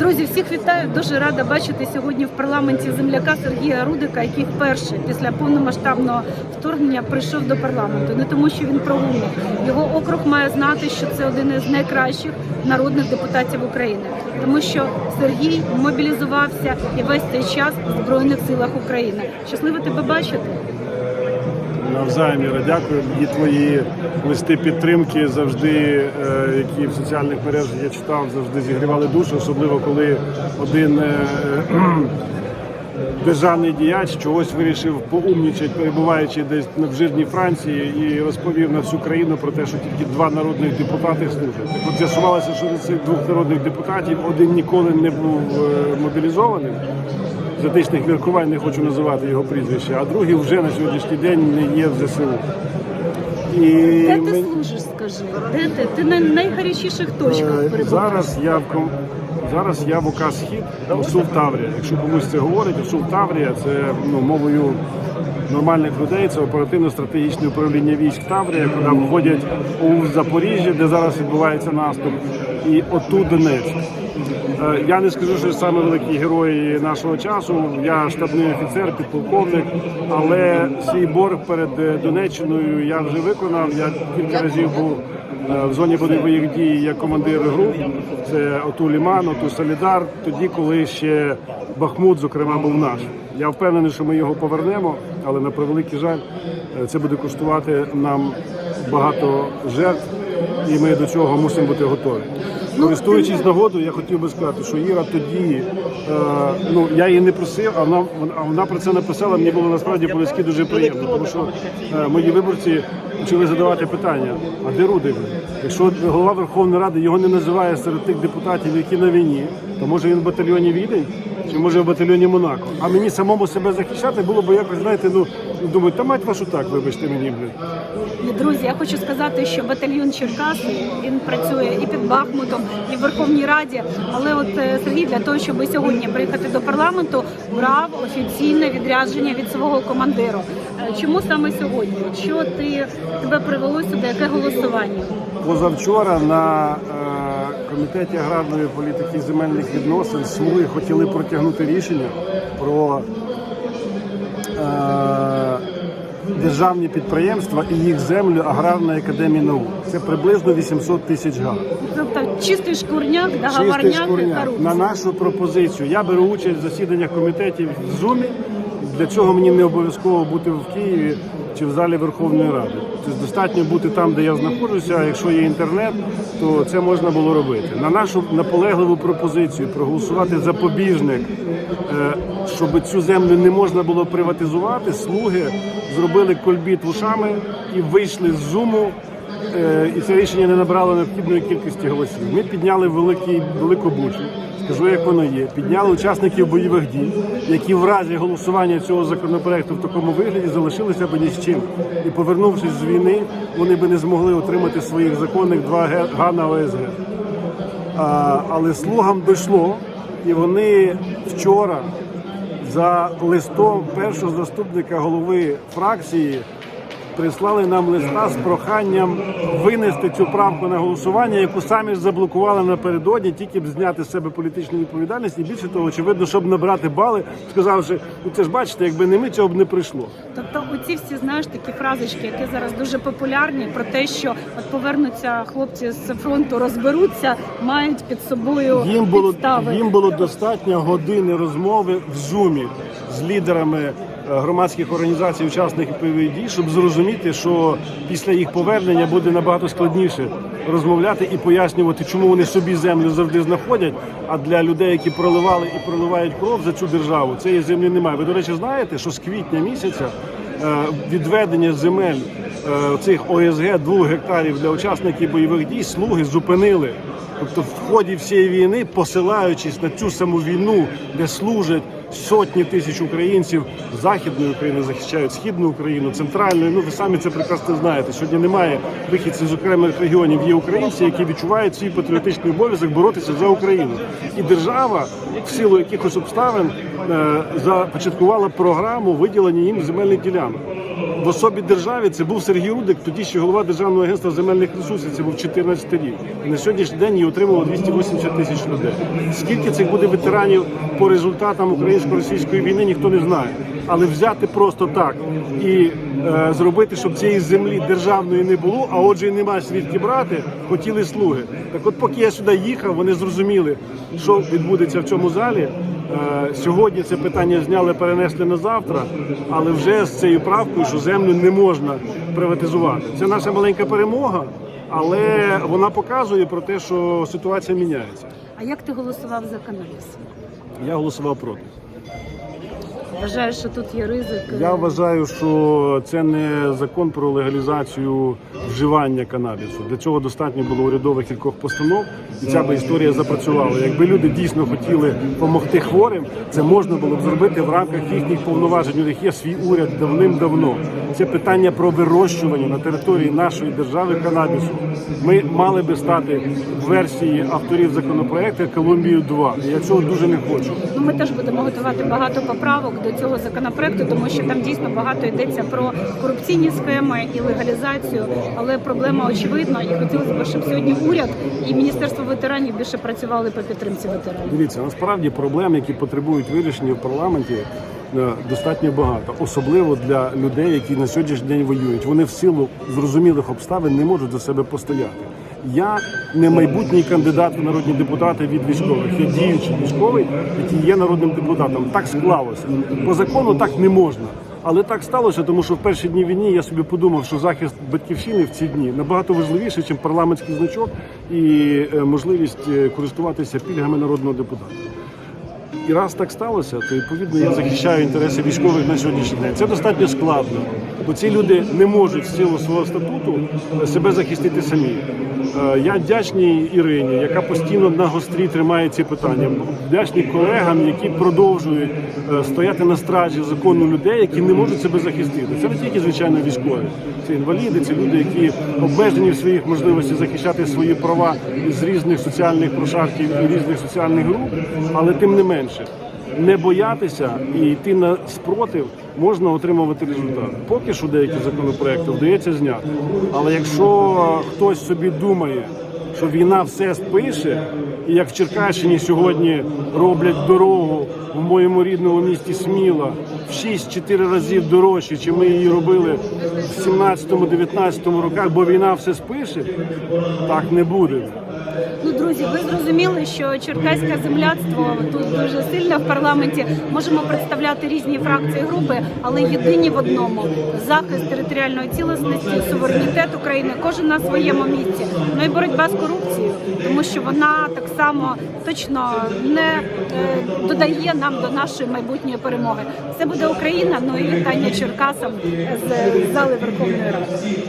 Друзі, всіх вітаю. Дуже рада бачити сьогодні в парламенті земляка Сергія Рудика, який вперше після повномасштабного вторгнення прийшов до парламенту. Не тому, що він прогуляв. Його округ має знати, що це один із найкращих народних депутатів України, тому що Сергій мобілізувався і весь цей час в збройних силах України. Щасливо тебе бачити. Навзаєм, Іра, дякую. І твої листи підтримки завжди, е, які в соціальних мережах я читав, завжди зігрівали душу, особливо коли один е, державний діяч чогось вирішив поумнічати, перебуваючи десь в жирній Франції, і розповів на всю країну про те, що тільки два народних депутати служать. От з'ясувалося, що з цих двох народних депутатів один ніколи не був е, мобілізованим з етичних міркувань не хочу називати його прізвище, а другий вже на сьогоднішній день не є в ЗСУ. І Де ти служиш? Скажи, де ти? Ти на найгарячіших точках е, перебуваєш. зараз я в ком... зараз я в УК Схід УСУВ Таврія. Якщо комусь це говорить, УСУВ Таврія це ну, мовою нормальних людей, це оперативно-стратегічне управління військ Таврія, куди входять у Запоріжжя, де зараз відбувається наступ, і отут Донецьк. Е, Я не скажу, що саме великий герой нашого часу. Я штабний офіцер, підполковник, але свій борг перед Донеччиною я вже виконав. Я кілька разів був е, в зоні бойових дій як командир груп. Це оту Ліман, оту Солідар. Тоді, коли ще Бахмут, зокрема, був наш. Я впевнений, що ми його повернемо, але на превеликий жаль, е, це буде коштувати нам багато жертв, і ми до цього мусимо бути готові. Користуючись нагодою, я хотів би сказати, що Іра тоді, е, ну я її не просив, а вона, а вона про це написала. Мені було насправді по-людськи дуже приємно, тому що е, мої виборці почали задавати питання: а де Рудик? Якщо голова Верховної Ради його не називає серед тих депутатів, які на війні, то може він в батальйоні Відень? Чи може в батальйоні Монако? А мені самому себе захищати було б якось, знаєте, ну думаю, та мать вашу так, вибачте мені, блін. Друзі, я хочу сказати, що батальйон Черкаси він працює і під Бахмутом, і в Верховній Раді. Але от е, Сергій для того, щоб сьогодні приїхати до парламенту, брав офіційне відрядження від свого командиру. Е, Чому саме сьогодні? Що ти тебе привело сюди? Яке голосування? Позавчора на е, комітеті аграрної політики і земельних відносин слуги хотіли протягнути рішення про е, державні підприємства і їх землю аграрної академії наук. Це приблизно 800 тисяч га. Тобто чистий шкурняк, Чистий договорняк і шкурняк. На нашу пропозицію. Я беру участь в засіданнях комітетів в Зумі. Для цього мені не обов'язково бути в Києві чи в залі Верховної Ради. Тобто достатньо бути там, де я знаходжуся. А якщо є інтернет, то це можна було робити. На нашу наполегливу пропозицію проголосувати запобіжник, е, щоб цю землю не можна було приватизувати. Слуги зробили кольбіт вушами і вийшли з зуму. Е, і це рішення не набрало необхідної кількості голосів. Ми підняли великий велику бучу. Скажу, як воно є. Підняли учасників бойових дій, які в разі голосування цього законопроекту в такому вигляді залишилися б ні з чим. І повернувшись з війни, вони би не змогли отримати своїх законних 2 ге- га на ОСГ. А, але слугам дійшло, і вони вчора за листом першого заступника голови фракції прислали нам листа з проханням винести цю правку на голосування, яку самі ж заблокували напередодні, тільки б зняти з себе політичну відповідальність. І більше того, очевидно, щоб набрати бали, сказавши, ну це ж бачите, якби не ми, цього б не прийшло. Тобто, оці всі знаєш такі фразочки, які зараз дуже популярні, про те, що от повернуться хлопці з фронту, розберуться, мають під собою Їм було підстави. їм було достатньо години розмови в зумі з лідерами громадських організацій, учасників дій, щоб зрозуміти, що після їх повернення буде набагато складніше розмовляти і пояснювати, чому вони собі землю завжди знаходять. А для людей, які проливали і проливають кров за цю державу, цієї землі немає. Ви до речі, знаєте, що з квітня місяця е, відведення земель е, цих ОСГ двох гектарів для учасників бойових дій слуги зупинили. Тобто в ході всієї війни, посилаючись на цю саму війну, де служать сотні тисяч українців західної України, захищають східну Україну, центральну. Ну ви самі це прекрасно знаєте. Сьогодні немає вихідців з окремих регіонів. Є українці, які відчувають свій патріотичний обов'язок боротися за Україну. І держава, в силу якихось обставин, е, започаткувала програму виділення їм земельних ділянок. В особі держави це був Сергій Рудик, тоді ще голова Державного агентства земельних ресурсів. Це був 14 рік. На сьогоднішній день її отримало 280 тисяч людей. Скільки цих буде ветеранів по результатам українсько-російської війни, ніхто не знає. Але взяти просто так і е, зробити, щоб цієї землі державної не було, а отже, і немає звідки брати, хотіли слуги. Так, от, поки я сюди їхав, вони зрозуміли, що відбудеться в цьому залі. Е, Сьогодні це питання зняли, перенесли на завтра, але вже з цією правкою, що землю не можна приватизувати. Це наша маленька перемога, але вона показує про те, що ситуація міняється. А як ти голосував за каналіс? Я голосував проти. Вважаєш, що тут є ризик? е, Я вважаю, що це не закон про легалізацію вживання канабісу. Для цього достатньо було урядових кількох постанов, і ця би історія запрацювала. Якби люди дійсно хотіли допомогти хворим, це можна було б зробити в рамках їхніх повноважень. У них є свій уряд давним-давно. Це питання про вирощування на території нашої держави канабісу. Ми мали би стати в версії авторів законопроекту Колумбію 2 Я цього дуже не хочу. Ну, ми теж будемо готувати багато поправок до цього законопроекту, тому що там дійсно багато йдеться про корупційні схеми і легалізацію. Але проблема очевидна, і хотілося б, щоб сьогодні уряд і міністерство ветеранів більше працювали по підтримці ветеранів. Дивіться, насправді проблем, які потребують вирішення в парламенті, е, достатньо багато, особливо для людей, які на сьогоднішній день воюють. Вони в силу зрозумілих обставин не можуть за себе постояти. Я не майбутній кандидат в народні депутати від військових. Я діючий військовий, який є народним депутатом. Так склалося. По закону так не можна. Але так сталося, тому що в перші дні війни я собі подумав, що захист батьківщини в ці дні набагато важливіший, ніж парламентський значок і е, можливість е, користуватися пільгами народного депутата. І раз так сталося, то відповідно я захищаю інтереси військових на сьогоднішній день. Це достатньо складно, бо ці люди не можуть в силу свого статуту себе захистити самі. Е, Я вдячний Ірині, яка постійно на гострі тримає ці питання. Вдячний колегам, які продовжують е, стояти на стражі закону людей, які не можуть себе захистити. Це не тільки звичайно військові, це інваліди, це люди, які обмежені в своїх можливостях захищати свої права з різних соціальних прошарків і різних соціальних груп, але тим не менше. Не боятися і йти на спротив можна отримувати результат. Поки що деякі законопроекти вдається зняти. Але якщо хтось собі думає, що війна все спише, і як в Черкащині сьогодні роблять дорогу в моєму рідному місті Сміла в 6-4 разів дорожче, чим ми її робили в 17-19 роках, бо війна все спише, так не буде. Ну, друзі, ви зрозуміли, що черкаське земляцтво тут дуже сильно в парламенті. Можемо представляти різні фракції групи, але єдині в одному захист територіальної цілісності, суверенітет України, кожен на своєму місці. Ну і боротьба з корупцією, тому що вона так само точно не е, додає нам до нашої майбутньої перемоги. Це буде Україна. Ну і вітання Черкасам з зали Верховної Ради.